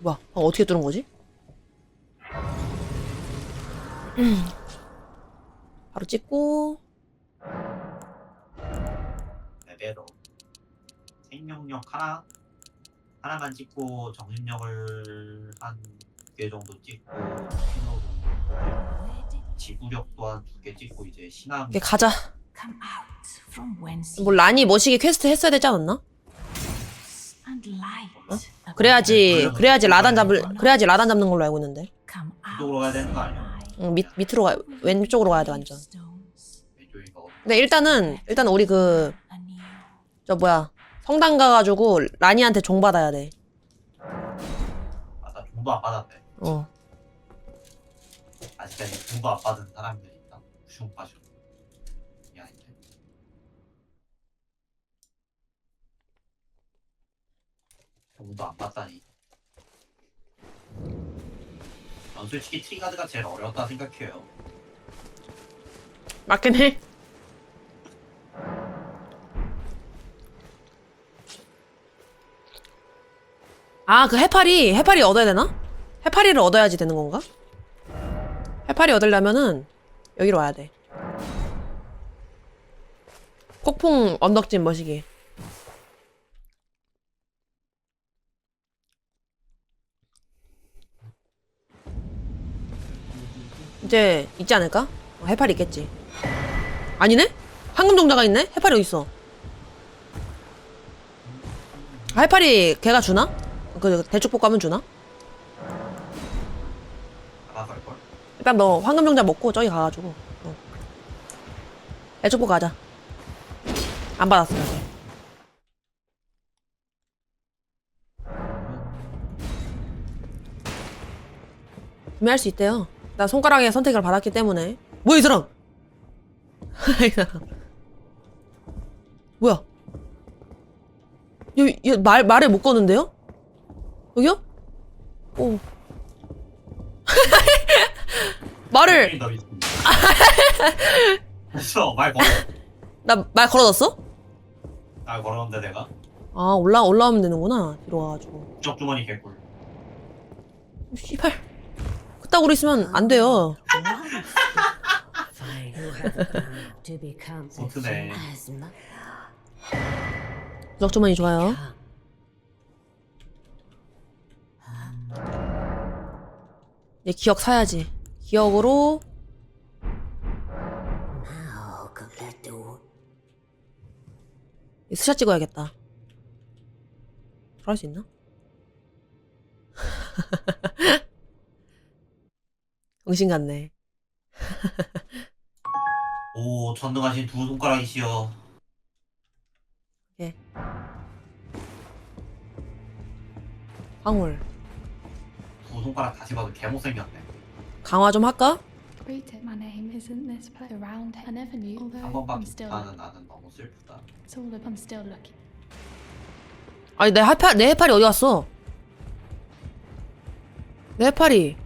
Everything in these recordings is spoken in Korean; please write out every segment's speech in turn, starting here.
뭐야? 아, 어떻게 뚫은 거지? 음. 바로 찍고 레벨로 생명력 하나 하나만 찍고 정신력을 한두개 정도 찍고 신호로 지구력 또한 두 개 찍고 이제 신앙 이게 가자. Come out from whence 뭐 라니 머시기 퀘스트 했어야 되지 않았나? And light. 그래야지 그래야지 라단 잡을 그래야지 라단 잡는 걸로 알고 있는데. 이쪽으로 가야 되는 거 아니야? 응, 밑 밑으로 가 왼쪽으로 가야 돼 완전. 근데 일단은 일단 우리 그 저 뭐야 성당 가가지고 라니한테 종 받아야 돼. 아나 종도 안 받았네 어. 아직까지 종도 안 받은 사람들이 있다 이게 종도 안 받다니 전 솔직히 트리가드가 제일 어려웠다 생각해요 맞긴 해. 아, 그 해파리, 해파리 얻어야 되나? 해파리를 얻어야지 되는 건가? 해파리 얻으려면은 여기로 와야 돼. 폭풍 언덕진 머시기. 이제 있지 않을까? 어, 해파리 있겠지. 아니네? 황금 종자가 있네? 해파리 어딨어? 아, 해파리 걔가 주나? 그 대축볶음은 주나? 알아서 할걸 일단 너 황금 종자 먹고 저기 가가지고 어. 대축볶 가자. 안 받았어. 아직. 구매할 수 있대요. 나 손가락에 선택을 받았기 때문에. 뭐야 이 사람? 이 사람. 뭐야? 여기 여기 말 말을 못 거는데요? 여기요? 오. 말을 그래서 말 걸어 나 말 걸어뒀어? 말 걸었는데 내가 아 올라 올라오면 되는구나 뒤로 와가지고. 적 주머니 개꿀 씨발. 그따구로 있으면 안 돼요. 소트네 구석주머니 좋아요. 이제 기억 사야지. 기억으로 이 스샷 찍어야겠다. 들어갈 수 있나? 정신 같네. 오 전등하신 두 손가락이시여 예. 황홀. 두 손가락 다시 봐도 개못생겼네 강화 좀 할까? Greet it. My name isn't this place around. I never knew. Although 한 I'm 번밖에 still, 못하는 나는 너무 슬프다 it's all. I'm still looking. 아니 내 해파 내 해파리 어디 갔어? 내 해파리.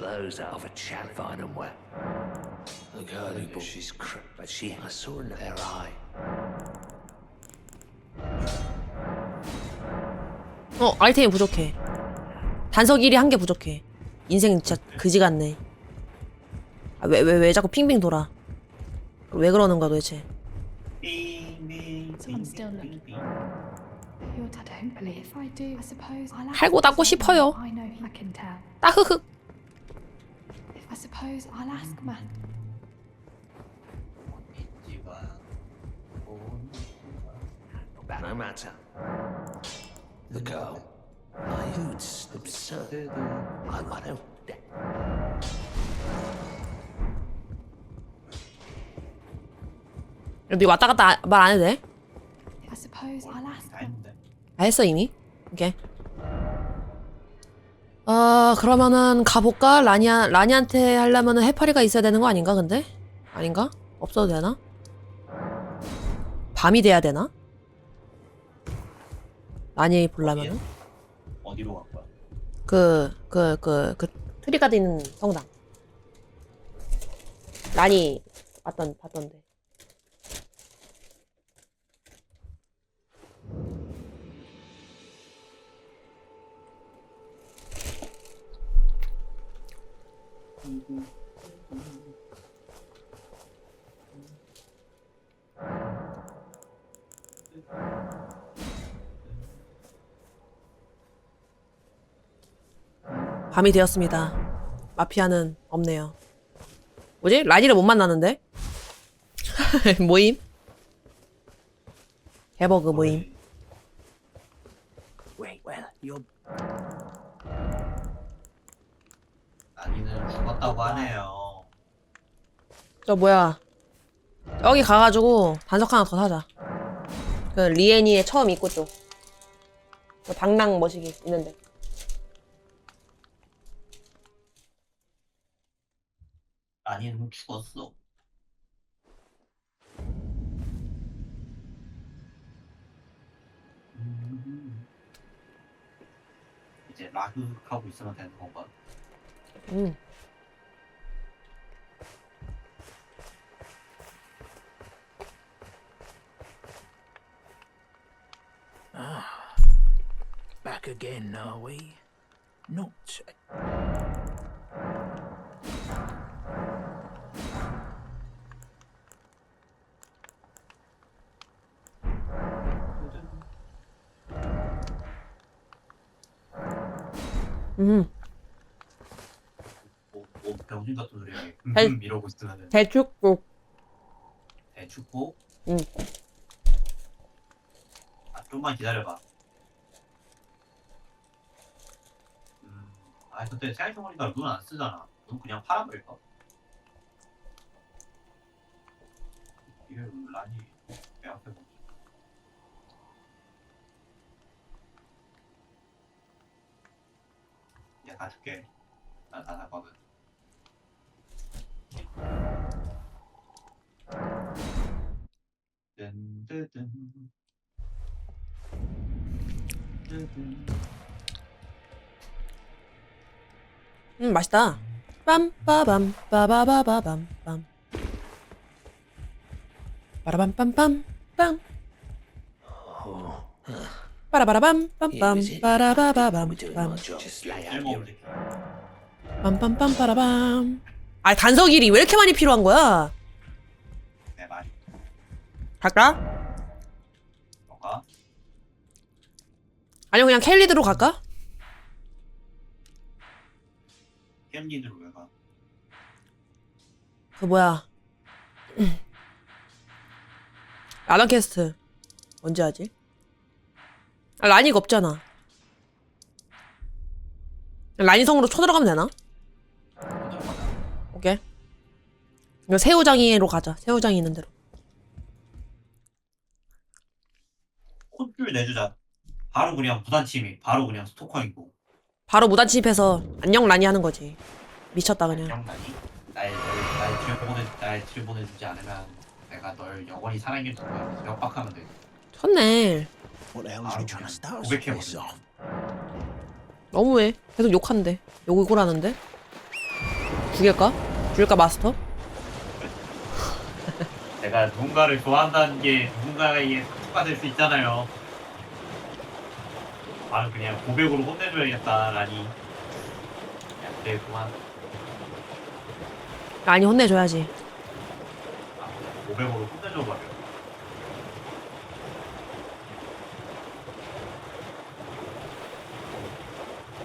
Those out of a chat find them wet. The girlie boy, she's crip, but she, I saw in their eye. 어 아이템이 부족해. 단석 1이 한 개 부족해. 인생 진짜 그지 같네. 아, 왜 왜 왜 자꾸 핑핑 돌아? 왜 그러는 거야 도대체? Someone's still looking. Your dad don't believe. If I do, I suppose I'll ask 할고 닦고 싶어요. I know I can tell. 따흐흐. If I suppose I'll ask man. But no matter. The girl. My hoods absurd. I, I don't. 네 왔다 갔다 말 안 해도 돼? If I suppose I'll ask 다 man. 했는데 다 했어 이미. 오케이. 아 그러면은 가볼까? 라니아 라니한테 하려면은 해파리가 있어야 되는 거 아닌가 근데? 아닌가? 없어도 되나? 밤이 돼야 되나? 라니 보려면은 어디로 갈 거야? 그 그 그 그 트리가드 있는 성당. 라니 봤던 봤던데. 밤이 되었습니다. 마피아는 없네요. 뭐지? 라니를 못 만나는데? 모임? 해버그 모임. Wait, well, you're 아니는 죽었다고 하네요. 저 뭐야? 여기 가가지고 단석 하나 더 사자. 그 리애니의 처음 입고 쪽. 그 방랑 머시기 있는데. 아니는 죽었어. 음. 이제 라그 하고 있으면 되는 건가? 음. back again, are we? Not. 음. 아이. 음 이러고 있으면은 대축국. 대축고. 응. 아 좀만 기다려봐. 음. 아 그때 생각해보니까 눈안 쓰잖아. 눈 그냥 팔아버릴까? 이게 란이 내 앞에 뭐지? 야 가줄게. 나다 샀거든. 음 맛있다. 빰빠밤 빠바바바밤 빰. 빠라밤빰빰 빰. 빠라바라밤 빰빰 빠라바바밤 빰. 빰빰빰 빠라밤. 아 단석일이 왜 이렇게 많이 필요한 거야? 갈까? 뭔가 아니면 그냥 켈리드로 갈까? 깻니들 왜 가? 그 뭐야? 라던 캐스트 언제 하지? 아, 라니가 없잖아. 라니 성으로 쳐들어가면 되나? 오케이. 이거 새우장이로 가자. 새우장이 있는 대로. 콧줄 내주자. 바로 그냥 부단침이. 바로 그냥 스토커이고. 바로 무단 침입해서 안녕 라니 하는 거지. 미쳤다 그냥. 안녕 나니? 날, 날, 날 들여보내, 날 들여보내주지 않으면 내가 널 영원히 사랑해줄 거야. 협박하면 돼. 쳤네. What the hell is he trying to start us 고백해 this 버리네. off? 너무해. 계속 욕한대. 욕을 하는데. 죽일까? 죽일까 마스터? 내가 누군가를 좋아한다는 게 누군가에게 될수 있잖아요. 바로 그냥 고백으로 혼내줘야겠다, 라니. 야, 그래, 그만. 라니 혼내줘야지. 아, 고백으로 혼내줘버려.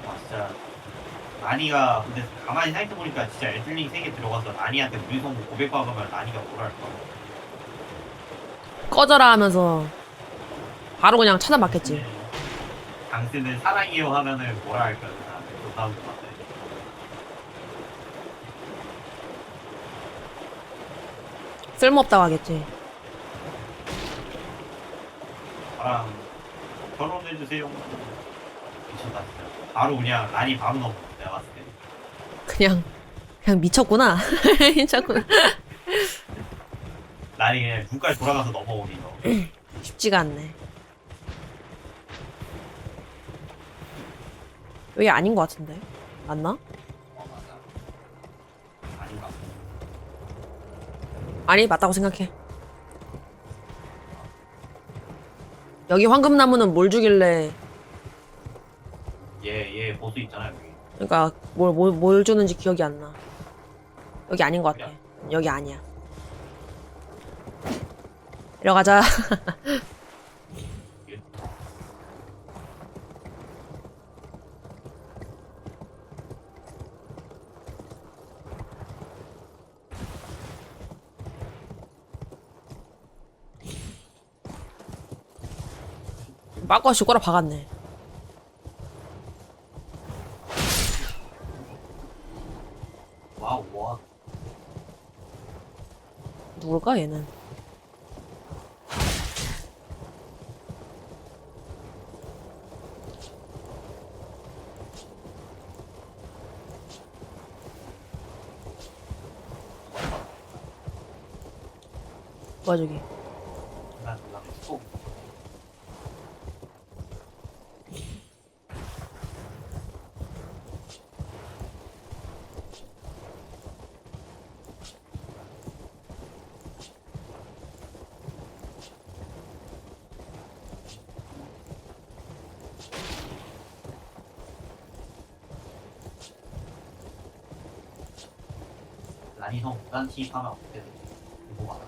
와, 진짜. 라니가, 근데 가만히 생각해보니까 진짜 엘들링 3개 들어가서 라니한테 물성 고백 받으면 라니가 뭐랄까. 꺼져라 하면서 바로 그냥 차단받겠지. 당신을 사랑해요 하면은 뭐라 할까, 그 사람한테. 그 사람한테. 쓸모없다고 하겠지. 저랑 결혼해주세요. 미쳤다, 진짜. 바로 그냥 라니 바로 넘어. 내가 봤을 때. 그냥 그냥 미쳤구나. 미쳤구나. 라니 그냥 눈까지 돌아가서 넘어오니, 너. 쉽지가 않네. 여기 아닌 것 같은데. 맞나? 아니 맞다고 생각해. 여기 황금나무는 뭘 주길래? 얘, 얘 보스 있잖아, 여기. 그러니까 뭘 뭘 뭘 주는지 기억이 안 나. 여기 아닌 것 같아. 여기 아니야. 내려가자. 빠꾸아씨 꼬라 박았네. 와우 와 누굴까 얘는? 뭐야 저기? 난 몰라 또 라니성 무단투입 하면 어떻게 되지? 이거 봐라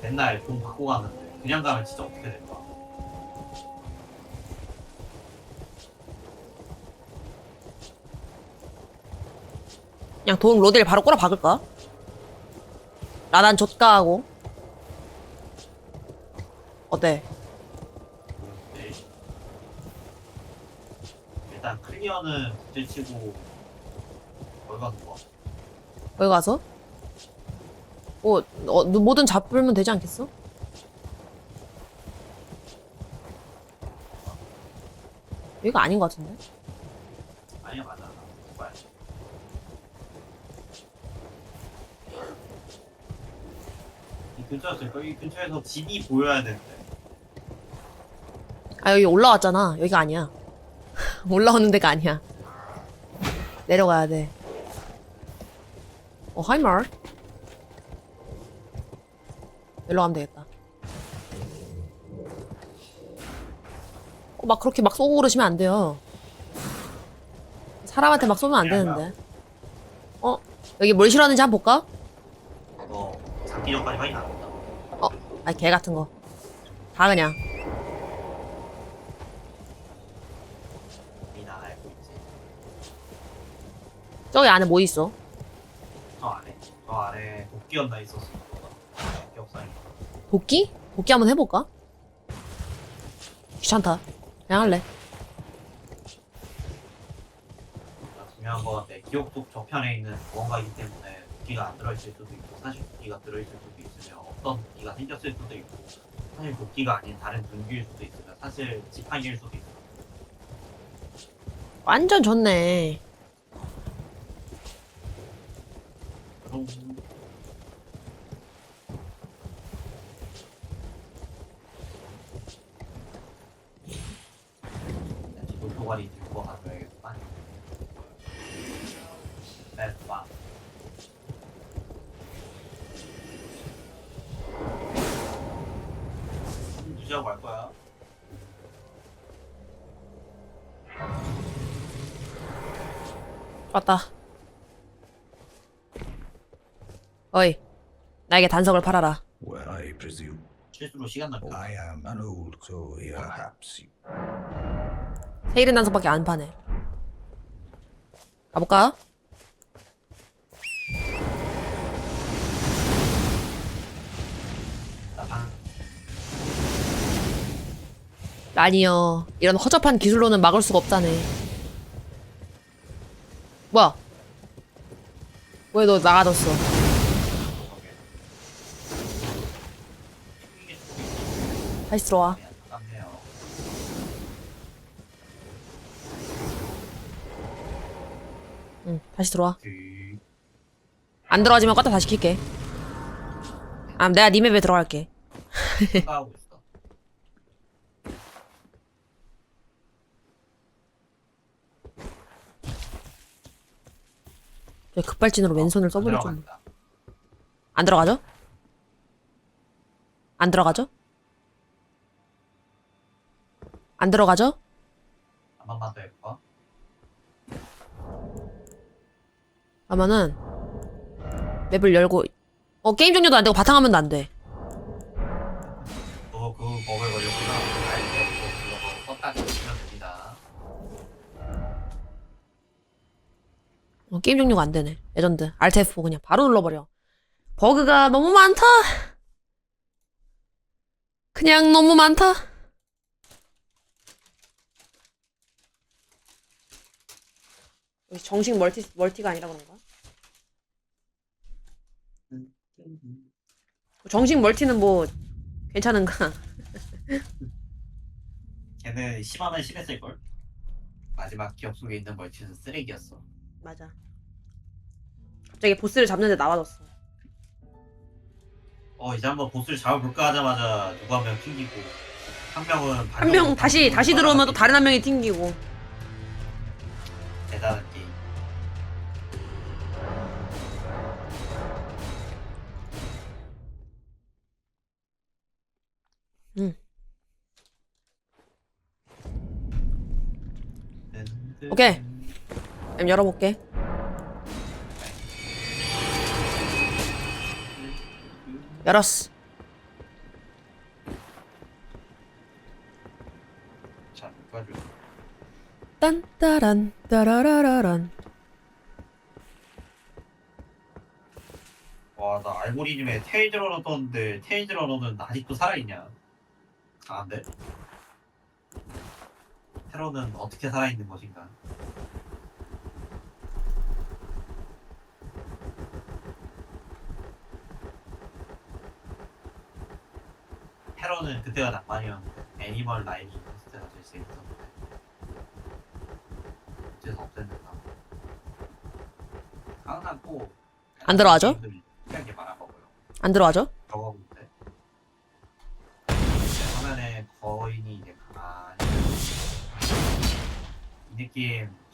맨날 돈 받고 가는데 그냥 가면 진짜 어떻게 될까? 그냥 돈 로드를 바로 꼬라 박을까? 라단 좆가 하고 어때? 네. 일단 클리어는 부딪히고 뭘 가는 거야? 여기 가서? 뭐 어, 뭐든 잡으면 되지 않겠어? 여기가 아닌 것 같은데? 아니야 맞아 뭐야 이 근처였을 거이 근처에서 집이 보여야 되는데 아 여기 올라왔잖아 여기가 아니야 올라오는 데가 아니야 내려가야 돼 어, 하이말 일로 가면 되겠다 어, 막 그렇게 막 쏘고 그러시면 안 돼요 사람한테 막 쏘면 안 되는데 어? 여기 뭘 싫어하는지 한번 볼까? 너 잡기 전까지 안 한다 어? 아니 개 같은 거 다 그냥 알고 있지 저기 안에 뭐 있어? 저 아래 저 아래 도끼였나 있었어 복귀? 복귀 한번 해볼까? 귀찮다. 그냥 할래. 중요한 건 내 기억 속 저편에 있는 무언가이기 때문에 도끼가 안 들어있을 수도 있고 사실 도끼가 들어있을 수도 있으며 어떤 도끼가 생겼을 수도 있고 사실 도끼가 아닌 다른 분기일 수도 있으며 사실 지팡이일 수도 있고 완전 좋네. 왔다. 어이. 나에게 단석을 팔아라. Well, I presume 실수로 시간 낭비 I am an old soul. Perhaps you 세일은 단석밖에 안 파네. 가볼까? 방 아니요. 이런 허접한 기술로는 막을 수가 없다네. 뭐야? 왜 너 나가졌어? 다시 들어와. 응, 다시 들어와. 그안 들어가지면 껐다 다시 킬게. 아, 내가 니 맵에 들어갈게. 있어 저 급발진으로 왼손을 써버릴 줄. 들어간다. 안 들어가죠? 안 들어가죠? 안 들어가죠? 한 번만 더 해볼까? 아마는 맵을 열고 어 게임 종료도 안 되고 바탕화면도 안 돼. 너그 버그에 걸렸구나. 알때 불러서 껐다 켜면 됩니다. 어, 게임 종료가 안 되네. 레전드. Alt F4 그냥 바로 눌러버려. 버그가 너무 많다. 그냥 너무 많다. 여기 정식 멀티 멀티가 아니라 그런가? 정식 멀티는 뭐 괜찮은가? 걔는 심하면 심했을걸? 마지막 기억 속에 있는 멀티는 쓰레기였어. 맞아. 갑자기 보스를 잡는데 나와줬어. 어 이제 한번 보스를 잡아볼까 하자마자 누구 한명 튕기고 한 명은 한 명 다시 다시 들어오면 또 다른 한 명이 튕기고. 대단한 게 응. 오케이. 그럼 열어볼게. 열었어. 딴따란 따라라라란. 와, 나 알고리즘에 테이즈 러너 떴는데 테이즈 러너는 아직도 살아있냐? 강한데? 테러는 어떻게 살아있는 것인가? 테러는 그때가 낭만이었는데 애니멀 라인이 있을 때가 제일 재밌었는데 어째서 없앴는가 항상 꼭안 들어가죠? 그냥 게 많아 먹어요 안 들어와죠?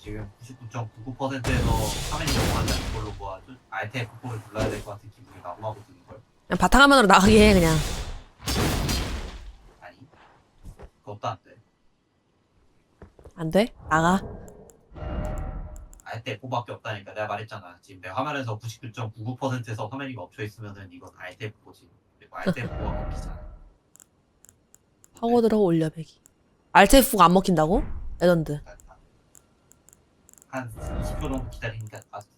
지금 99.99%에서 화면이 않는 걸로 뭐 아주 알테 F4를 불러야 될 것 같은 기분이 너무하고 드는 걸 그냥 바탕화면으로 나가게 해 그냥. 아니 그것도 안 돼 안 돼? 나가. 알테 F4밖에 없다니까 내가 말했잖아 지금 내 화면에서 99.99%에서 화면이 멈춰 있으면은 이건 알테 F4지 그리고 알테 F4가 먹히잖아 파고들어 올려 배기. Alt F가 안 먹힌다고? 레전드. 한 20초 정도 기다리니까 빠졌어